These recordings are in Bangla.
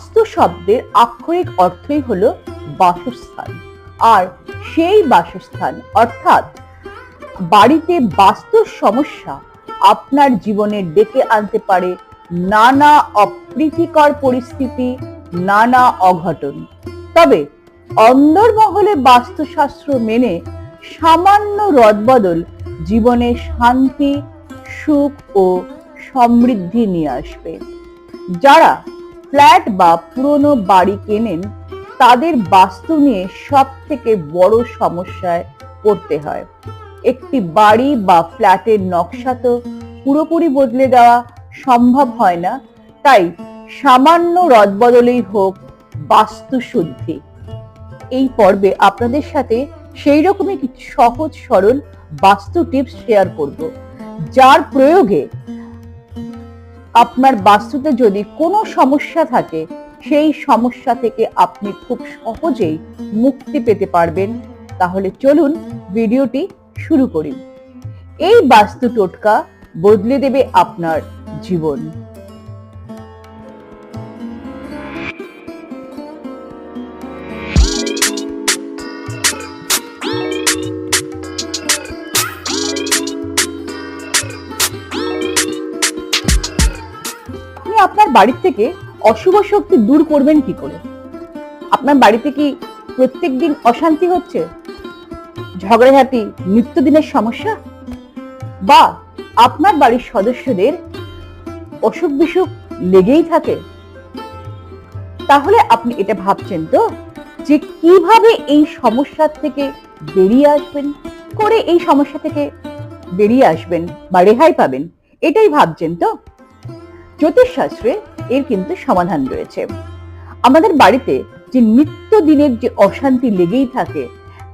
বাস্তু শব্দের আক্ষরিক অর্থই হলো বাসস্থান। আর সেই বাসস্থান, অর্থাৎ বাড়িতে বাস্তুর সমস্যা আপনার জীবনে ডেকে আনতে পারে নানা অপ্রীতিকর পরিস্থিতি, নানা অঘটন। তবে অন্দরমহলে বাস্তুশাস্ত্র মেনে সামান্য রদবদল জীবনে শান্তি, সুখ ও সমৃদ্ধি নিয়ে আসবে। যারা ফ্ল্যাট বা পুরনো বাড়ি কেনেন, তাদের বাস্তু নিয়ে সব থেকে বড় সমস্যায় পড়তে হয়। একটি বাড়ি বা ফ্ল্যাটের নকশা তো পুরোপুরি বদলে দেওয়া সম্ভব হয় না, তাই সামান্য রদবদলেই হোক বাস্তু শুদ্ধি এই পর্বে আপনাদের সাথে সেই রকমই কিছু সহজ সরল বাস্তু টিপস শেয়ার করব, যার প্রয়োগে আপনার বাস্তুতে যদি কোনো সমস্যা থাকে, সেই সমস্যা থেকে আপনি খুব সহজেই মুক্তি পেতে পারবেন। তাহলে চলুন ভিডিওটি শুরু করি। এই বাস্তু টোটকা বদলে দেবে আপনার জীবন। বাড়ি থেকে অশুভ শক্তি দূর করবেন কি করে? আপনার বাড়িতে কি প্রত্যেক দিন অশান্তি হচ্ছে? ঝগড়াঝাটি, নিত্যদিনের সমস্যা? বা আপনার বাড়ির সদস্যদের অসুখ বিসুখ লেগেই থাকে? তাহলে আপনি এটা ভাবছেন তো, যে কীভাবে এই সমস্যার থেকে বেরিয়ে আসবেন? করে এই সমস্যা থেকে বেরিয়ে আসবেন বা রেহাই পাবেন? এটাই ভাবছেন তো? জ্যোতিষশাস্ত্রে এর কিন্তু সমাধান রয়েছে। আমাদের বাড়িতে যে নিত্য দিনের যে অশান্তি লেগেই থাকে,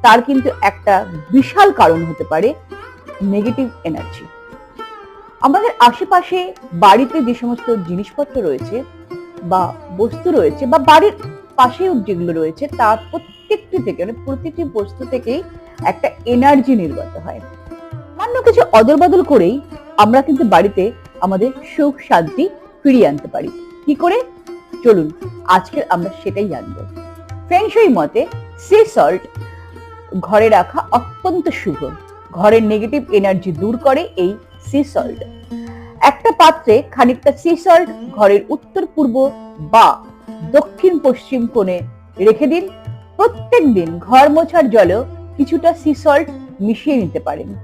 তার কিন্তু একটা বিশাল কারণ হতে পারে নেগেটিভ এনার্জি আমাদের আশেপাশে বাড়িতে যে সমস্ত জিনিসপত্র রয়েছে বা বস্তু রয়েছে বা বাড়ির পাশেও যেগুলো রয়েছে তার প্রত্যেকটি থেকে মানে প্রতিটি বস্তু থেকেই একটা এনার্জি নির্গত হয়। সামান্য কিছু অদল বদল করেই আমরা কিন্তু বাড়িতে আমাদের সুখ শান্তি ফিরিয়ে আনতে পারি। কি করে? চলুন, আজকে আমরা সেটাই জানব। ফেংশুই মতে সি সল্ট ঘরে রাখা অত্যন্ত শুভ। ঘরের নেগেটিভ এনার্জি দূর করে এই সি সল্ট একটা পাত্রে খানিকটা সি সল্ট ঘরের উত্তর, পূর্ব বা দক্ষিণ, পশ্চিম কোণে রেখে দিন। প্রত্যেক দিন ঘর মোছার জলেও কিছুটা সি সল্ট মিশিয়ে নিতে পারেন।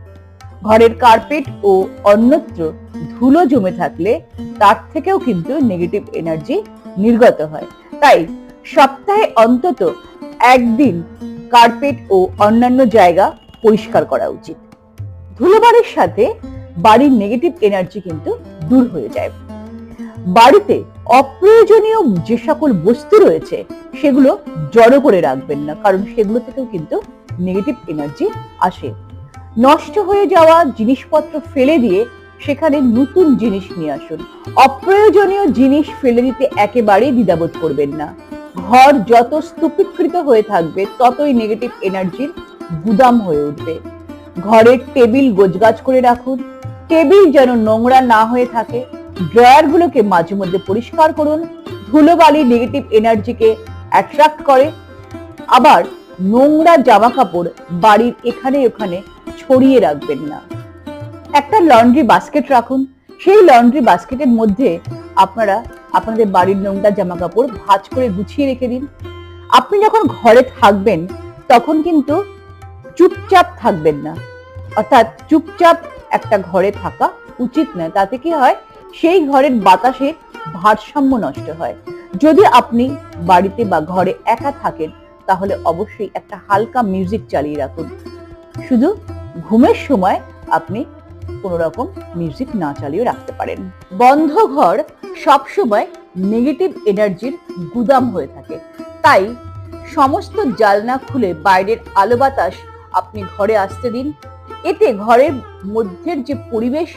ঘরের কার্পেট ও অন্যত্র ধুলো জমে থাকলে তার থেকেও কিন্তু নেগেটিভ এনার্জি নির্গত হয়। তাই সপ্তাহে অন্তত একদিন কার্পেট ও অন্যান্য জায়গা পরিষ্কার করা উচিত। ধুলোবাড়ির সাথে বাড়ির নেগেটিভ এনার্জি কিন্তু দূর হয়ে যায়। বাড়িতে অপ্রয়োজনীয় যে সকল বস্তু রয়েছে, সেগুলো জড়ো করে রাখবেন না, কারণ সেগুলো থেকেও কিন্তু নেগেটিভ এনার্জি আসে। নষ্ট হয়ে যাওয়া জিনিসপত্র ফেলে দিয়ে সেখানে নতুন জিনিস নিয়ে আসুন। অপ্রয়োজনীয় জিনিস ফেলে দিতে একেবারেই দ্বিধাবোধ করবেন না। ঘর যত স্তূপীকৃত হয়ে থাকবে, ততই নেগেটিভ এনার্জির গুদাম হয়ে উঠবে। ঘরের টেবিল গোছগাছ করে রাখুন। টেবিল যেন নোংরা না হয়ে থাকে। ড্রয়ার গুলোকে মাঝে মধ্যে পরিষ্কার করুন। ধুলোবালি নেগেটিভ এনার্জিকে অ্যাট্রাক্ট করে। আবার নোংরা জামা কাপড় বাড়ির এখানে ওখানে ছড়িয়ে রাখবেন না। একটা লন্ড্রি বাস্কেট রাখুন। সেই লন্ড্রি বাস্কেটের মধ্যে আপনারা আপনাদের বাড়ির নোংরা জামা কাপড় ভাঁজ করে গুছিয়ে রেখে দিন। আপনি যখন ঘরে থাকবেন, তখন কিন্তু চুপচাপ থাকবেন না। অর্থাৎ চুপচাপ একটা ঘরে থাকা উচিত নয় তাতে কি হয়? সেই ঘরের বাতাসের ভারসাম্য নষ্ট হয়। যদি আপনি বাড়িতে বা ঘরে একা থাকেন, তাহলে অবশ্যই একটা হালকা মিউজিক চালিয়ে রাখুন। শুধু ঘুমের সময় আপনি কোনো রকম মিউজিক না চালিয়ে রাখতে পারেন। বন্ধ ঘর সবসময় নেগেটিভ এনার্জির গুদাম হয়ে থাকে। তাই সমস্ত জালনা খুলে বাইরের আলো বাতাস আপনি ঘরে আসতে দিন। এতে ঘরের মধ্যের যে পরিবেশ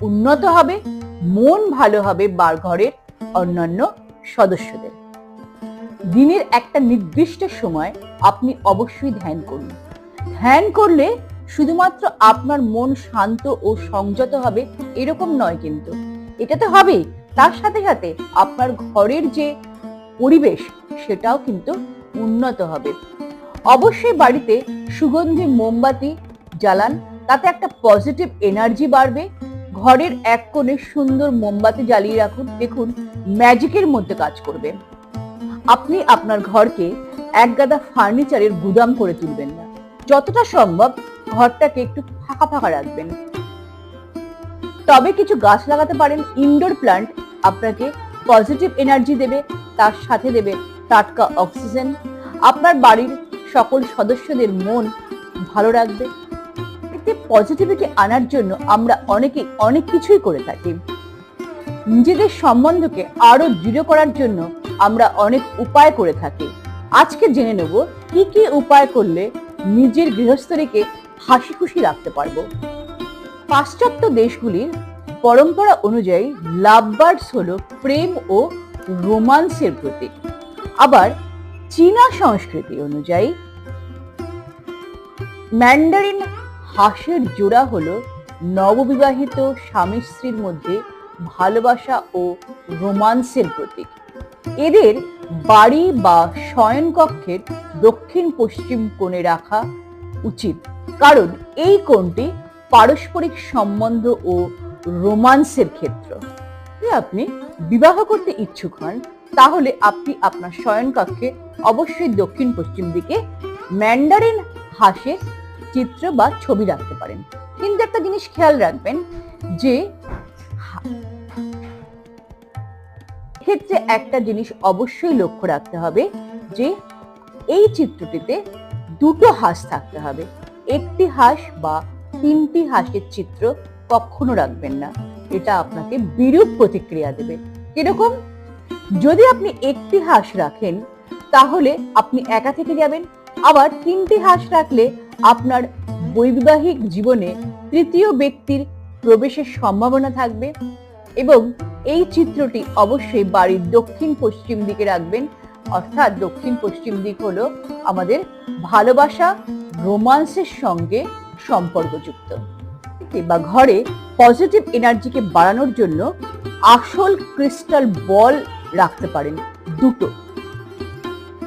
উন্নত হবে, মন ভালো হবে বার ঘরের অন্যান্য সদস্যদের। দিনের একটা নির্দিষ্ট সময় আপনি অবশ্যই ধ্যান করুন। ধ্যান করলে শুধুমাত্র আপনার মন শান্ত ও সংযত হবে, এরকম নয় কিন্তু। এটা তো হবেই। তার সাথে সাথে আপনার ঘরের যে পরিবেশ, সেটাও কিন্তু উন্নত হবে। অবশ্যই বাড়িতে সুগন্ধি, মোমবাতি জ্বালান, তাতে একটা পজিটিভ এনার্জি বাড়বে। ঘরের এক কোণে সুন্দর মোমবাতি জ্বালিয়ে রাখুন। দেখুন ম্যাজিকের মধ্যে কাজ করবে। আপনি আপনার ঘরকে একগাদা ফার্নিচারের গুদাম করে তুলবেন না। যতটা সম্ভব ঘরটাকে একটু ফাঁকা ফাঁকা রাখবেন। তবে কিছু গাছ লাগাতে পারেন ইনডোর প্লান্ট আপনাকে পজিটিভ এনার্জি দেবে, তার সাথে দেবে টাটকা অক্সিজেন আপনার বাড়ির সকল সদস্যদের মন ভালো রাখবে। এতে পজিটিভিটি আনার জন্য আমরা অনেকেই অনেক কিছুই করে থাকি। নিজেদের সম্বন্ধকে আরও দৃঢ় করার জন্য আমরা অনেক উপায় করে থাকি। আজকে জেনে নেব কি কি উপায় করলে নিজের গৃহস্থলীকে হাসি খুশি রাখতে পারব। পাশ্চাত্য দেশগুলির পরম্পরা অনুযায়ী লাভ বার্ডস হলো প্রেম ও রোমান্সের প্রতীক। আবার চীনা সংস্কৃতি অনুযায়ী ম্যান্ডারিন হাঁসের জোড়া হলো নববিবাহিত স্বামী স্ত্রীর মধ্যে ভালোবাসা ও রোমান্সের প্রতীক। এদের বাড়ি বা শয়নকক্ষের দক্ষিণ পশ্চিম কোণে রাখা উচিত। কারণ এই কোণটি পারস্পরিক সম্বন্ধ ও রোমান্সের ক্ষেত্র। আপনি বিবাহ করতে ইচ্ছুক হন, তাহলে আপনি আপনার শয়নকক্ষে অবশ্যই দক্ষিণ পশ্চিম দিকে ম্যান্ডারিন হাসে চিত্র বা ছবি রাখতে পারেন। কিন্তু একটা জিনিস খেয়াল রাখবেন যে ক্ষেত্রে একটা জিনিস অবশ্যই লক্ষ্য রাখতে হবে যে, এই চিত্রটিতে দুটো হাঁস থাকতে হবে। একটি হাঁস বা তিনটি হাঁসের চিত্র কখনো রাখবেন না। এটা আপনাকে বিরূপ প্রতিক্রিয়া দেবে। কীরকম? যদি আপনি একটি হাঁস রাখেন, তাহলে আপনি একা থেকে যাবেন। আবার তিনটি হাঁস রাখলে আপনার বৈবাহিক জীবনে তৃতীয় ব্যক্তির প্রবেশের সম্ভাবনা থাকবে এবং এই চিত্রটি অবশ্যই বাড়ির দক্ষিণ পশ্চিম দিকে রাখবেন। অর্থাৎ দক্ষিণ পশ্চিম দিক হলো আমাদের ভালোবাসা, রোমান্সের সঙ্গে সম্পর্কযুক্ত। বা ঘরে পজিটিভ এনার্জিকে বাড়ানোর জন্য আসল ক্রিস্টাল বল রাখতে পারেন দুটো।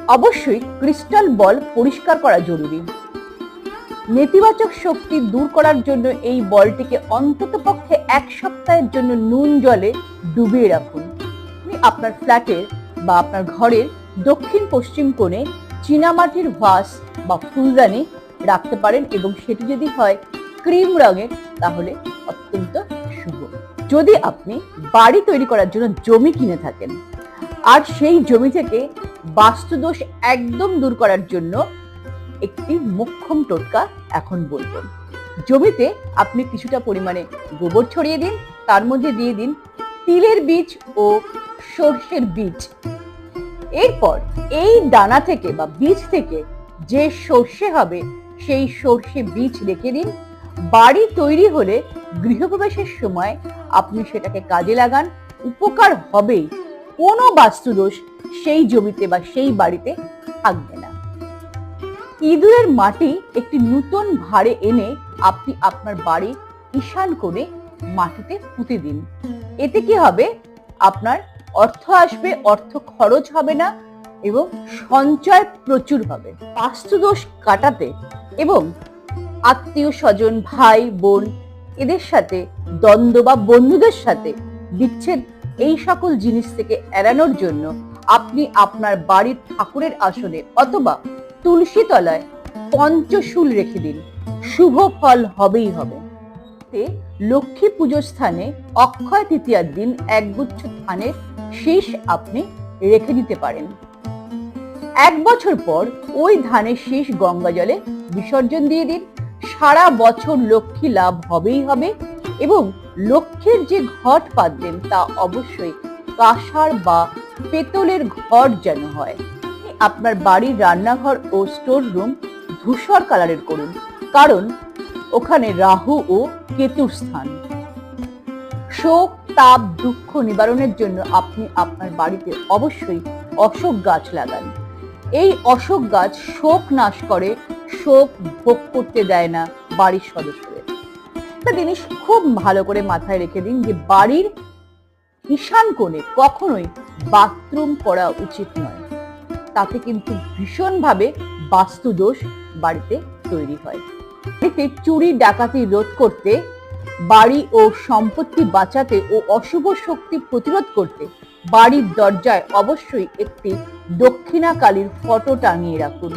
অবশ্যই ক্রিস্টাল বল পরিষ্কার করা জরুরি। নেতিবাচক শক্তি দূর করার জন্য এই বলটিকে অন্ততপক্ষে এক সপ্তাহের জন্য নুন জলে ডুবিয়ে রাখুন। আপনি আপনার ফ্ল্যাটের বা আপনার ঘরের দক্ষিণ পশ্চিম কোণে চীনামাটির ভাস বা ফুলদানি রাখতে পারেন এবং সেটি যদি হয় ক্রিম রঙের, তাহলে অত্যন্ত শুভ। যদি আপনি বাড়ি তৈরি করার জন্য জমি কিনে থাকেন, আর সেই জমি থেকে বাস্তুদোষ একদম দূর করার জন্য একটি মোক্ষম টোটকা এখন বলব জমিতে আপনি কিছুটা পরিমাণে গোবর ছড়িয়ে দিন, তার মধ্যে দিয়ে দিন তিলের বীজ ও সর্ষের বীজ। এরপর এই দানা থেকে বা বীজ থেকে যে সর্ষে হবে, সেই সর্ষে বীজ রেখে দিন। বাড়ি তৈরি হলে গৃহপ্রবেশের সময় আপনি সেটাকে কাজে লাগান। উপকার হবেই। কোনো বাস্তুদোষ সেই জমিতে বা সেই বাড়িতে থাকবে না। ইঁদুরের মাটি একটি নূতন ভারে এনে আপনি আপনার বাড়ি ঈশান করে মাটিতে পুঁতে দিন। এতে কি হবে? আপনার অর্থ আসবে, অর্থ খরচ হবে না এবং সঞ্চয় প্রচুর হবে। বাস্তুদোষ কাটাতে এবং আত্মীয় স্বজন, ভাই, বোন এদের সাথে, দ্বন্দ্ব বা বন্ধুদের সাথে বিচ্ছেদ, এই সকল জিনিস থেকে এড়ানোর জন্য আপনি আপনার বাড়ির ঠাকুরের আসনে অথবা তুলসী তলায় পঞ্চশুল রেখে দিন। শুভ ফল হবেই হবে। লক্ষ্মী পুজোর স্থানে অক্ষয় তৃতীয়ার দিন একগুচ্ছ ধানের শীষ আপনি রেখে দিতে পারেন। এক বছর পর ওই ধানের শীষ গঙ্গা জলে বিসর্জন দিয়ে দিন। সারা বছর লক্ষ্মী লাভ হবেই হবে এবং লক্ষ্যের যে ঘট পাতবেন তা অবশ্যই কাঁসার বা পেতলের ঘট যেন হয়। আপনার বাড়ির রান্নাঘর ও স্টোর রুম ধূসর কালারের করুন, কারণ ওখানে রাহু ও কেতুর স্থান। শোক তাপ দুঃখ নিবারণের জন্য আপনি আপনার বাড়িতে অবশ্যই অশোক গাছ লাগান। এই অশোক গাছ শোক নাশ করে, শোক ভোগ করতে দেয় না বাড়ির সদস্যদের। একটা জিনিস খুব ভালো করে মাথায় রেখে দিন যে বাড়ির ঈশান কোণে কখনোই বাথরুম করা উচিত নয়। তাতে কিন্তু ভীষণভাবে বাস্তুদোষ বাড়িতে তৈরি হয়। বাড়িতে চুরি, ডাকাতি, রোধ করতে বাড়ি ও সম্পত্তি বাঁচাতে ও অশুভ শক্তি প্রতিরোধ করতে বাড়ির দরজায় অবশ্যই একটি দক্ষিণাকালীর ফটো টাঙিয়ে রাখুন।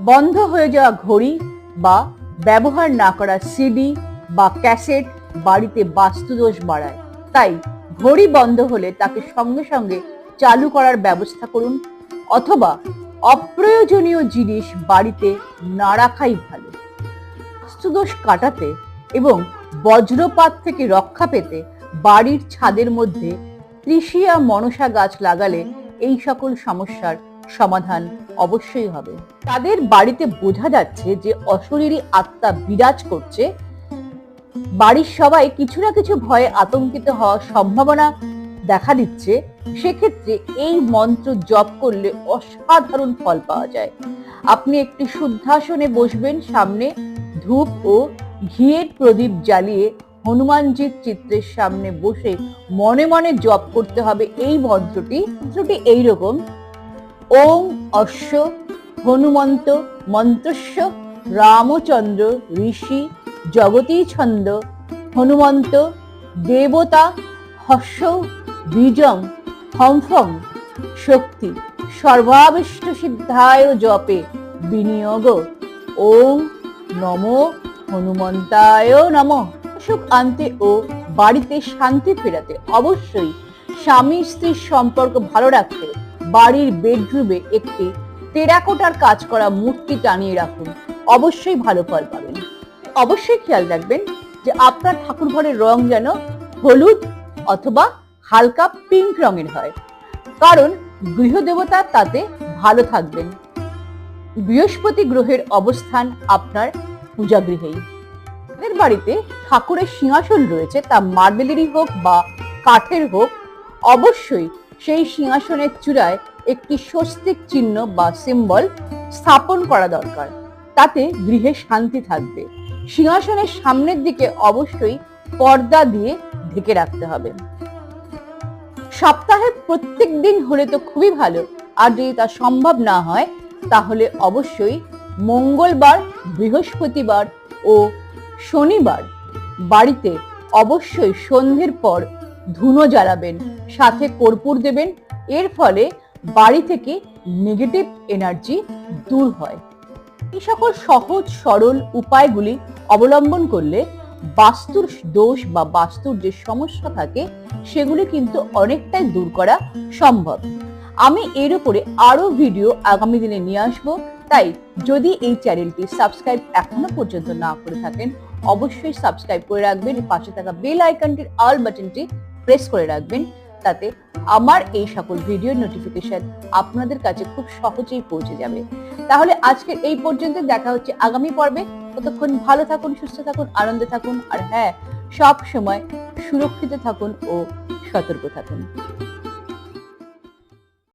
বন্ধ হয়ে যাওয়া ঘড়ি বা ব্যবহার না করা সিডি বা ক্যাসেট বাড়িতে বাস্তুদোষ বাড়ায়। তাই ঘড়ি বন্ধ হলে তাকে সঙ্গে সঙ্গে চালু করার ব্যবস্থা করুন অথবা অপ্রয়োজনীয় জিনিস বাড়িতে না রাখাই ভালো। বাস্তুদোষ কাটাতে এবং বজ্রপাত থেকে রক্ষা পেতে বাড়ির ছাদের মধ্যে ত্রিশিয়া মনসা গাছ লাগালে এই সকল সমস্যার সমাধান অবশ্যই হবে। তাদের বাড়িতে বোঝা যাচ্ছে যে অশরীরী আত্মা বিরাজ করছে। বাড়ির সবাই কিছু না কিছু ভয়ে আতঙ্কিত হওয়ার সম্ভাবনা দেখা দিচ্ছে। সেক্ষেত্রে এই মন্ত্র জপ করলে অসাধারণ ফল পাওয়া যায়। আপনি একটি শুদ্ধাসনে বসবেন সামনে ধূপ ও ঘিয়ের প্রদীপ জ্বালিয়ে হনুমানজির চিত্রের সামনে বসে মনে মনে জপ করতে হবে এই মন্ত্রটি। মন্ত্রটি এইরকম, ওম অশ্ব হনুমন্ত মন্ত্রস্য রামচন্দ্র ঋষি জগতী ছন্দ হনুমন্ত দেবতা হর্ষ বীজং হমফম শক্তি সর্বাবিষ্ট সিদ্ধায় জপে বিনিয়োগ। ওম নমো হনুমন্তায় নম। সুখ আনতে ও বাড়িতে শান্তি ফেরাতে অবশ্যই স্বামী স্ত্রীর সম্পর্ক ভালো রাখতে বাড়ির বেডরুমে একটি টেরাকোটার কাজ করা মূর্তি টানিয়ে রাখুন। অবশ্যই ভালো ফল পাবেন। অবশ্যই খেয়াল রাখবেন যে আপনার ঠাকুর ঘরের রং যেন হলুদ অথবা হালকা পিঙ্ক রঙের হয়। কারণ গৃহদেবতা তাতে ভালো থাকবেন। বৃহস্পতি গ্রহের অবস্থান আপনার পূজাগৃহেই। আপনাদের বাড়িতে ঠাকুরের সিংহাসন রয়েছে, তা মার্বেলেরই হোক বা কাঠের হোক, অবশ্যই সেই সিংহাসনের চূড়ায় একটি স্বস্তিক চিহ্ন বা সিম্বল স্থাপন করা দরকার। তাতে গৃহে শান্তি থাকবে। সিংহাসনের সামনের দিকে অবশ্যই পর্দা দিয়ে ঢেকে রাখতে হবে। সপ্তাহে প্রত্যেক দিন হলে তো খুবই ভালো। আর যদি তা সম্ভব না হয়, তাহলে অবশ্যই মঙ্গলবার বৃহস্পতিবার ও শনিবার বাড়িতে অবশ্যই সন্ধ্যের পর ধুনো জ্বালাবেন, সাথে কর্পূর দেবেন। এর ফলে বাড়ি থেকে নেগেটিভ এনার্জি দূর হয়। এই সকল সহজ, সরল উপায়গুলি অবলম্বন করলে বাস্তুর দোষ বা বাস্তুর যে সমস্যা থাকে, সেগুলি কিন্তু অনেকটাই দূর করা সম্ভব। আমি এর উপরে আরও ভিডিও আগামী দিনে নিয়ে আসব। তাই যদি এই চ্যানেলটি সাবস্ক্রাইব এখনও পর্যন্ত না করে থাকেন, অবশ্যই সাবস্ক্রাইব করে রাখবেন পাশে থাকা বেল আইকনটির অল বাটনটি প্রেস করে রাখবেন, তাতে আমার এই সকল ভিডিও নোটিফিকেশন আপনাদের কাছে খুব সহজেই পৌঁছে যাবে। তাহলে আজকের এই পর্যন্ত দেখা হচ্ছে আগামী পর্বে। ততক্ষণ ভালো থাকুন, সুস্থ থাকুন, আনন্দে থাকুন, আর হ্যাঁ সব সময় সুরক্ষিত থাকুন ও সতর্ক থাকুন।